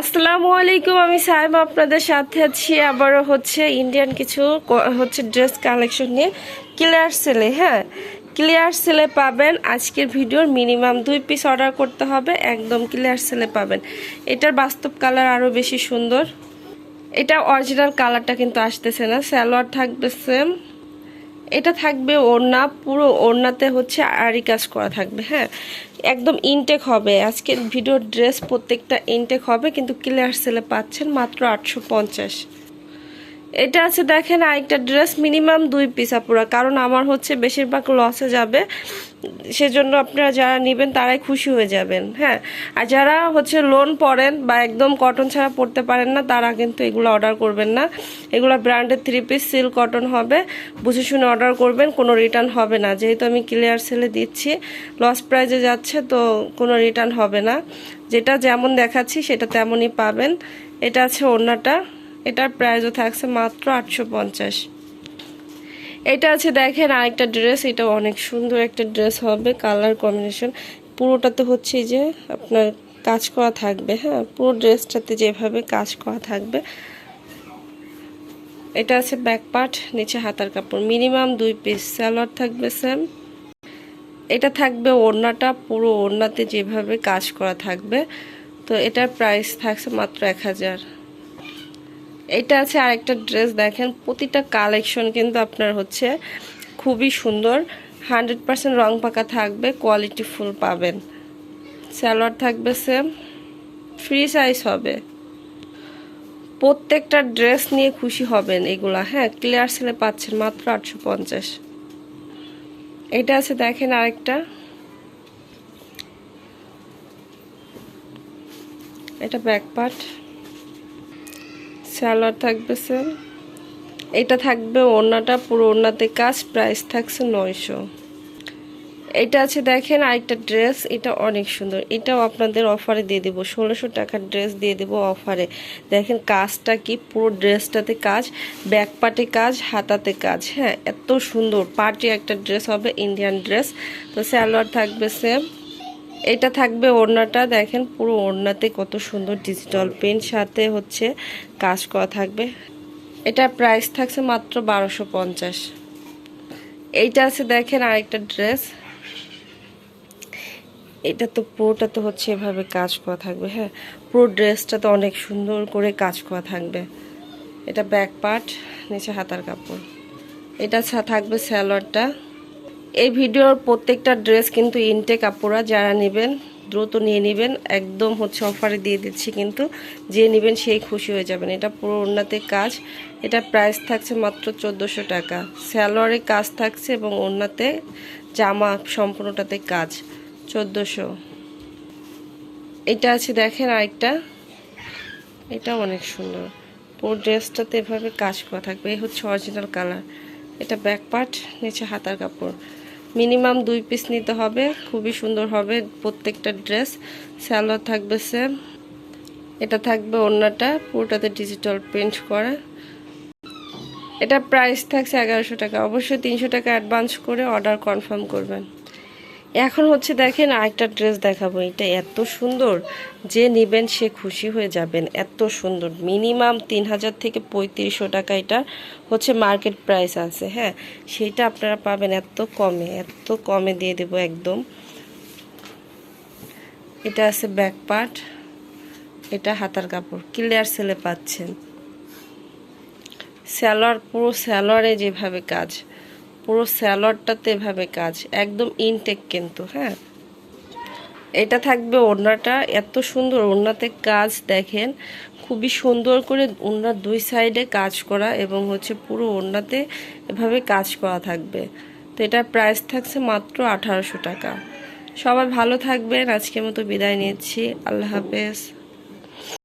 আসসালামু আলাইকুম, আমি সাইম আপনাদের সাথে আছি। আবারও হচ্ছে ইন্ডিয়ান কিছু হচ্ছে ড্রেস কালেকশন নিয়ে ক্লিয়ার সেলে হ্যাঁ? ক্লিয়ার সেলে পাবেন। আজকের ভিডিওর মিনিমাম দুই পিস অর্ডার করতে হবে, একদম ক্লিয়ার সেলে পাবেন। এটার বাস্তব কালার আরও বেশি সুন্দর। এটা অরিজিনাল কালারটা কিন্তু আসতেছে না স্যালোয়ার থাকবে সেম এটা থাকবে ওড়না, পুরো ওড়নাতে হচ্ছে আরি কাজ করা থাকবে হ্যাঁ? একদম ইনটেক হবে। আজকের ভিডিও ড্রেস প্রত্যেকটা ইনটেক হবে, কিন্তু ক্লিয়ার সেলে পাচ্ছেন মাত্র আটশো পঞ্চাশ। এটা আছে দেখেন আরেকটা ড্রেস মিনিমাম দুই পিস আপুরা। কারণ আমার হচ্ছে বেশিরভাগ লসে যাবে। সেজন্য আপনারা যারা নেবেন, তারাই খুশি হয়ে যাবেন হ্যাঁ। আর যারা হচ্ছে লোন পড়েন বা একদম কটন ছাড়া পড়তে পারেন না, তারা কিন্তু এগুলো অর্ডার করবেন না। এগুলো ব্র্যান্ডের থ্রি পিস সিল কটন হবে। বুঝে শুনে অর্ডার করবেন, কোনো রিটার্ন হবে না। যেহেতু আমি ক্লিয়ার সেলে দিচ্ছি লস প্রাইজে যাচ্ছে, তো কোনো রিটার্ন হবে না। যেটা যেমন দেখাচ্ছি, সেটা তেমনই পাবেন। এটা আছে ওড়নাটা। এটার প্রাইসও থাকছে মাত্র আটশো পঞ্চাশ। এটা আছে দেখেন আরেকটা ড্রেস এটা অনেক সুন্দর একটা ড্রেস হবে কালার কম্বিনেশন পুরোটাতে হচ্ছে যে আপনার কাজ করা থাকবে হ্যাঁ? পুরো ড্রেসটাতে যেভাবে কাজ করা থাকবে। এটা আছে ব্যাক পার্ট নিচে হাতার কাপড়। মিনিমাম দুই পিস স্যালোয়ার থাকবে স্যাম এটা থাকবে ওড়নাটা, পুরো ওড়নাতে যেভাবে কাজ করা থাকবে। তো এটার প্রাইস থাকছে মাত্র এক হাজার। এটা আছে আরেকটা ড্রেস, দেখেন, প্রতিটা কালেকশন কিন্তু আপনার হচ্ছে খুবই সুন্দর। হান্ড্রেড পার্সেন্ট রং পাকা থাকবে কোয়ালিটি ফুল পাবেন। স্যালোয়ার থাকবে সেম ফ্রি সাইজ হবে। প্রত্যেকটা ড্রেস নিয়ে খুশি হবেন এগুলা হ্যাঁ ক্লিয়ার সেলে পাচ্ছেন মাত্র আটশো পঞ্চাশ। এটা আছে, দেখেন, আরেকটা। এটা ব্যাক পার্ট থাকবে, স্যার। এটা থাকবে ওড়নাটা, পুরো ওড়নাতে কাজ প্রাইস থাকছে নয়শো। এটা আছে দেখেন আরেকটা ড্রেস এটা অনেক সুন্দর। এটাও আপনাদের অফারে দিয়ে দেবো। ষোলোশো টাকার ড্রেস দিয়ে দেবো অফারে দেখেন কাজটা কি, পুরো ড্রেসটাতে কাজ ব্যাক পার্টে কাজ, হাতাতে কাজ হ্যাঁ? এত সুন্দর। পার্টি একটা ড্রেস হবে ইন্ডিয়ান ড্রেস তো স্যালোয়ার থাকবে সেম এটা থাকবে ওড়নাটা। দেখেন পুরো ওড়নাতে কত সুন্দর ডিজিটাল প্রিন্ট সাথে হচ্ছে কাজ করা থাকবে। এটা প্রাইস থাকছে মাত্র বারোশো পঞ্চাশ। এইটা আছে দেখেন আরেকটা ড্রেস এটা তো পুরোটা তো হচ্ছে এভাবে কাজ করা থাকবে হ্যাঁ। পুরো ড্রেসটা তো অনেক সুন্দর করে কাজ করা থাকবে। এটা ব্যাক পার্ট নিচে হাতার কাপড়। এটা থাকবে স্যালোয়ারটা এই ভিডিওর প্রত্যেকটা ড্রেস কিন্তু ইনটেক আপুরা যারা নেবেন, দ্রুত নিয়ে নেবেন, একদম হচ্ছে অফারে দিয়ে দিচ্ছি কিন্তু যে নেবেন সেই খুশি হয়ে যাবেন। এটা পুরো ওড়নাতে কাজ। এটা প্রাইস থাকছে মাত্র চোদ্দোশো টাকা। স্যালোয়ারে কাজ থাকছে এবং ওড়নাতে জামা সম্পূর্ণটাতে কাজ। চোদ্দোশো। এটা আছে দেখেন আরেকটা। এটা অনেক সুন্দর। পুরো ড্রেসটাতে এভাবে কাজ করা থাকবে। এই হচ্ছে অরিজিনাল কালার এটা ব্যাক পার্ট নিচে হাতার কাপড়। মিনিমাম দুই পিস নিতে হবে, খুবই সুন্দর হবে প্রত্যেকটা ড্রেস স্যালোয়ার থাকবে সেম এটা থাকবে অন্যটা পুরোটাতে ডিজিটাল প্রিন্ট করা। এটা প্রাইস থাকছে এগারোশো টাকা। অবশ্যই তিনশো টাকা অ্যাডভান্স করে অর্ডার কনফার্ম করবেন। এখন হচ্ছে দেখেন আরেকটা ড্রেস দেখাবো, এটা এত সুন্দর। যে নেবেন সে খুশি হয়ে যাবেন, এত সুন্দর। মিনিমাম তিন হাজার থেকে পঁয়ত্রিশশো টাকা এটা হচ্ছে মার্কেট প্রাইস আছে হ্যাঁ? সেটা আপনারা পাবেন এত কমে এত কমে দিয়ে দেবো একদম। এটা আছে ব্যাক পার্ট, এটা হাতার কাপড়, ক্লিয়ার সেলে পাচ্ছেন। স্যালোয়ার পুরো স্যালোয়ারে যেভাবে কাজ। পুরো স্যালোয়ারটাতে এভাবে কাজ, একদম ইনটেক কিন্তু হ্যাঁ? এটা থাকবে ওড়নাটা, এত সুন্দর ওড়নাতে কাজ দেখেন, খুবই সুন্দর করে ওড়নার দুই সাইডে কাজ করা এবং হচ্ছে পুরো ওড়নাতে এভাবে কাজ করা থাকবে। তো এটার প্রাইস থাকছে মাত্র আঠারোশো টাকা। সবাই ভালো থাকবেন, আজকের মতো বিদায় নিচ্ছি, আল্লাহ হাফেজ।